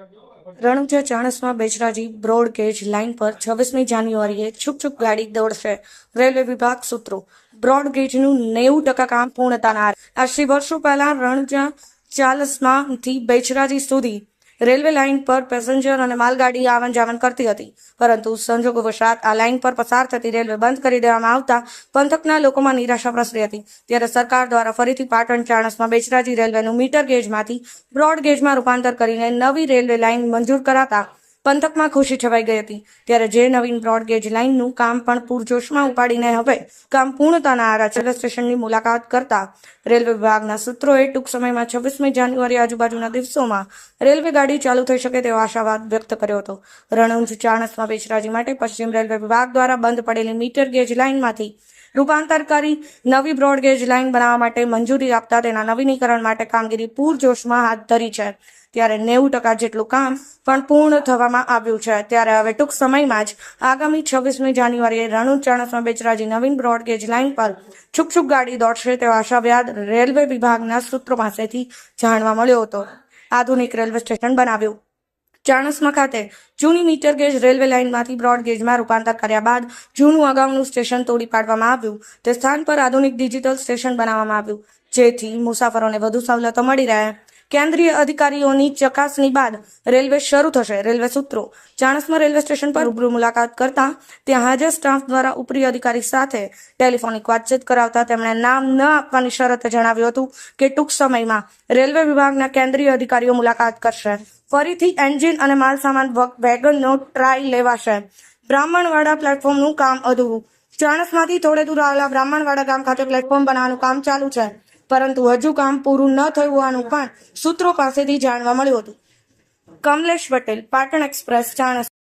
Ranuja Chanasma Becharaji broad gauge line પર છવ્વીસમી જાન્યુઆરીએ છુક છુક ગાડી દોડશે રેલવે વિભાગ સૂત્રો બ્રોડ ગેજનું નેવું ટકા કામ પૂર્ણતાના. આજથી વર્ષો પહેલા રણુજા ચાલસમાંથી બેચરાજી સુધી રેલવે લાઇન પર પેસેન્જર અને માલગાડી આવન જાવન કરતી હતી. પરંતુ સંજોગોવશાત આ લાઇન પર પસાર થતી રેલવે બંધ કરી દેવામાં આવતા પંથકના લોકોમાં નિરાશા પ્રસરી હતી. ત્યારે સરકાર દ્વારા ફરીથી પાટણ ચાણસમાં બેચરાજી રેલવેનું મીટર ગેજમાંથી બ્રોડ ગેજમાં રૂપાંતર કરીને નવી રેલવે લાઇન મંજૂર કરાતા પંથકમાં ખુશી છવાઈ ગઈ હતી. ત્યારે જે નવીન બ્રોડગેજ લાઇનનું કામ પણ પૂરજોશમાં ઉપાડીને હવે કામ પૂર્ણતાના આરા રેલવે સ્ટેશનની મુલાકાત કરતા રેલવે વિભાગના સૂત્રોએ ટૂંક સમયમાં છવ્વીસમી જાન્યુઆરી આજુબાજુના દિવસોમાં રેલવે ગાડી ચાલુ થઈ શકે તેવો આશાવાદ વ્યક્ત કર્યો હતો. રણુંજ ચાણસમાં બેચરાજી માટે પશ્ચિમ રેલવે વિભાગ દ્વારા બંધ પડેલી મીટર ગેજ લાઇનમાંથી રૂપાંતર કરી નવી બ્રોડગેજ લાઇન બનાવવા માટે મંજૂરી આપતા તેના નવીનીકરણ માટે કામગીરી પૂરજોશમાં હાથ ધરી છે. ત્યારે નેવું ટકા જેટલું કામ પણ પૂર્ણ થવામાં આવ્યું છે. ત્યારે હવે ટૂંક સમયમાં જ આગામી છવ્વીસમી જાન્યુઆરીએ રણુજ ચાણસમાં બેચરાજી નવીન બ્રોડગેજ લાઇન પર છુક છુક ગાડી દોડશે તેવો આશાવ્યાદ રેલવે વિભાગના સૂત્રો પાસેથી જાણવા મળ્યો હતો. આધુનિક રેલવે સ્ટેશન બનાવ્યું. ચાણસમા ખાતે જૂની મીટર ગેજ રેલવે લાઇનમાંથી બ્રોડ ગેજમાં રૂપાંતર કર્યા બાદ જૂનું અગાઉનું સ્ટેશન તોડી પાડવામાં આવ્યું. તે સ્થાન પર આધુનિક ડિજિટલ સ્ટેશન બનાવવામાં આવ્યું. જેથી મુસાફરોને વધુ સવલતો મળી રહે. કેન્દ્રીય અધિકારીઓની ચકાસણી બાદ રેલવે શરૂ થશે રેલવે સૂત્રો. ચાણસમા રેલવે સ્ટેશન પર રૂબરૂ મુલાકાત કરતા ત્યાં હાજર સ્ટાફ દ્વારા ઉપરી અધિકારી સાથે ટેલિફોનિક વાતચીત કરાવતા તેમણે નામ ન આપવાની શરતે જણાવ્યું હતું કે ટૂંક સમયમાં રેલવે વિભાગના કેન્દ્રીય અધિકારીઓ મુલાકાત કરશે. ફરીથી એન્જિન અને માલસામાન વગ- વેગનનો ટ્રાય લેવાશે. બ્રાહ્મણવાડા પ્લેટફોર્મનું કામ અધૂરું. ચાણસમાંથી થોડે દૂર આવેલા બ્રાહ્મણવાડા ગામ ખાતે પ્લેટફોર્મ બનાવવાનું કામ ચાલુ છે. પરંતુ હજુ કામ પૂરું ન થયું હોવાનું પણ સૂત્રો પાસેથી જાણવા મળ્યું હતું. કમલેશ પટેલ, પાટણ એક્સપ્રેસ ચાણસ